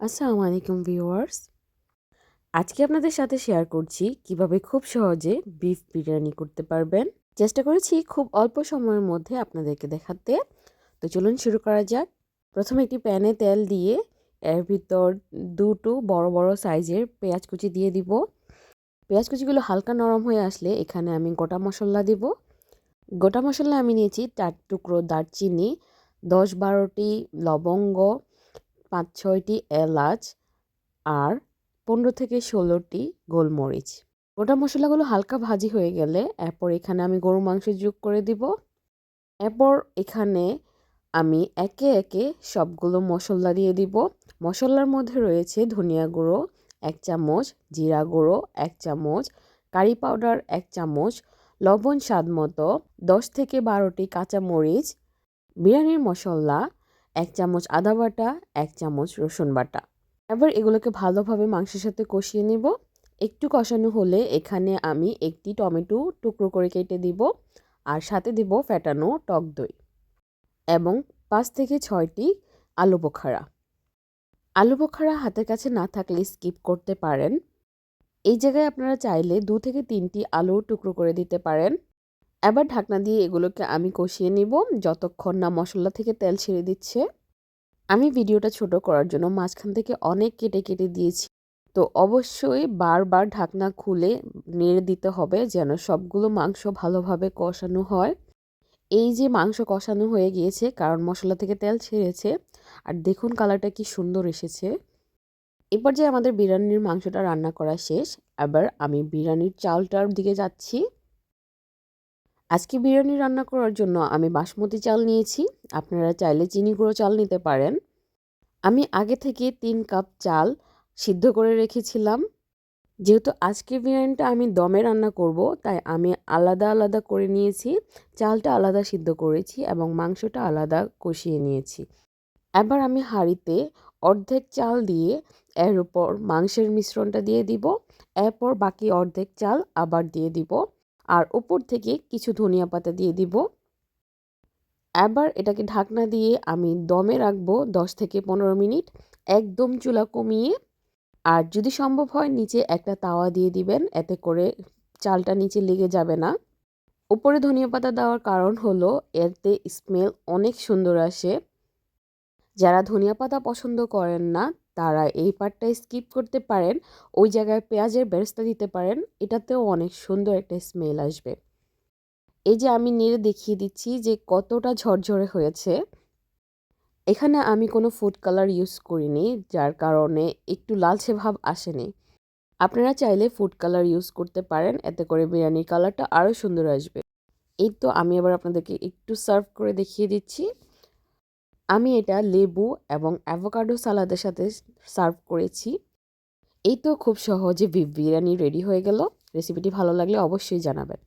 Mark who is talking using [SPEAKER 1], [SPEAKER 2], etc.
[SPEAKER 1] আসসালামু আলাইকুম ভিউয়ার্স। আজকে আপনাদের সাথে শেয়ার করছি কীভাবে খুব সহজে বিফ বিরিয়ানি করতে পারবেন। চেষ্টা করেছি খুব অল্প সময়ের মধ্যে আপনাদেরকে দেখাতে। তো চলুন শুরু করা যাক। প্রথমে একটি প্যানে তেল দিয়ে এর ভিতর দুটো বড় বড় সাইজের পেঁয়াজ কুচি দিয়ে দিব। পেঁয়াজ কুচিগুলো হালকা নরম হয়ে আসলে এখানে আমি গোটা মশলা দিব। গোটা মশলা আমি নিয়েছি চার টুকরো দারচিনি, দশ বারোটি লবঙ্গ পাঁচ ছয়টি এলাচ আর পনেরো থেকে ষোলোটি গোলমরিচ। গোটা মশলাগুলো হালকা ভাজি হয়ে গেলে এরপর এখানে আমি গরু মাংস যোগ করে দিব। এরপর এখানে আমি একে একে সবগুলো মশলা দিয়ে দিব। মশলার মধ্যে রয়েছে ধনিয়া গুঁড়ো এক চামচ, জিরা গুঁড়ো এক চামচ, কারি পাউডার এক চামচ, লবণ স্বাদ মতো দশ থেকে বারোটি কাঁচামরিচ, বিরিয়ানির মশলা এক চামচ আদা বাটা, এক চামচ রসুন বাটা। এবার এগুলোকে ভালোভাবে মাংসের সাথে কষিয়ে নেব। একটু কষানো হলে এখানে আমি একটি টমেটো টুকরো করে কেটে দিব আর সাথে দিব ফ্যাটানো টক দই এবং পাঁচ থেকে ছয়টি আলু বোখারা। আলু বোখারা হাতের কাছে না থাকলে স্কিপ করতে পারেন। এই জায়গায় আপনারা চাইলে দু থেকে তিনটি আলু টুকরো করে দিতে পারেন। এবার ঢাকনা দিয়ে এগুলোকে আমি কষিয়ে নিব। যতক্ষণ না মশলা থেকে তেল ছেড়ে দিচ্ছে। আমি ভিডিওটা ছোট করার জন্য মাঝখান থেকে অনেক কেটে কেটে দিয়েছি। তো অবশ্যই বারবার ঢাকনা খুলে নেড়ে দিতে হবে যেন সবগুলো মাংস ভালোভাবে কষানো হয়। এই যে মাংস কষানো হয়ে গিয়েছে, কারণ মশলা থেকে তেল ছেড়েছে, আর দেখুন কালারটা কি সুন্দর এসেছে। এরপর যে আমাদের বিরিয়ানির মাংসটা রান্না করা শেষ। এবার আমি বিরিয়ানির চালটার দিকে যাচ্ছি। আজকে বিরিয়ানি রান্না করার জন্য আমি বাসমতি চাল নিয়েছি। আপনারা চাইলে চিনি গুঁড়ো চাল নিতে পারেন। আমি আগে থেকে তিন কাপ চাল সিদ্ধ করে রেখেছিলাম। যেহেতু আজকে বিরিয়ানিটা আমি দমে রান্না করব, তাই আমি আলাদা আলাদা করে নিয়েছি। চালটা আলাদা সিদ্ধ করেছি এবং মাংসটা আলাদা কষিয়ে নিয়েছি। এবার আমি হাঁড়িতে অর্ধেক চাল দিয়ে এর উপর মাংসের মিশ্রণটা দিয়ে দিব। এরপর বাকি অর্ধেক চাল আবার দিয়ে দিব। আর ওপর থেকে কিছু ধনিয়া পাতা দিয়ে দিব। এবার এটাকে ঢাকনা দিয়ে আমি দমে রাখব দশ থেকে পনেরো মিনিট, একদম চুলা কমিয়ে। আর যদি সম্ভব হয় নিচে একটা তাওয়া দিয়ে দিবেন, এতে করে চালটা নিচে লেগে যাবে না। উপরে ধনিয়া পাতা দেওয়ার কারণ হলো এতে স্মেল অনেক সুন্দর আসে। যারা ধনিয়া পাতা পছন্দ করেন না তারা এই পার্টটা স্কিপ করতে পারেন। ওই জায়গায় পেঁয়াজের বেরেস্তা দিতে পারেন। এটাতেও অনেক সুন্দর একটা স্মেল আসবে। এই যে আমি নেড়ে দেখিয়ে দিচ্ছি যে কতটা ঝরঝরে হয়েছে। এখানে আমি কোনো ফুড কালার ইউজ করিনি, যার কারণে একটু লালচে ভাব আসেনি। আপনারা চাইলে ফুড কালার ইউজ করতে পারেন, এতে করে বিরিয়ানির কালারটা আরও সুন্দর আসবে। এই তো আমি আবার আপনাদেরকে একটু সার্ভ করে দেখিয়ে দিচ্ছি। আমি এটা লেবু এবং অ্যাভোকাডো সালাদের সাথে সার্ভ করেছি। এই তো খুব সহজে বিরিয়ানি রেডি হয়ে গেল। রেসিপিটি ভালো লাগলে অবশ্যই জানাবেন।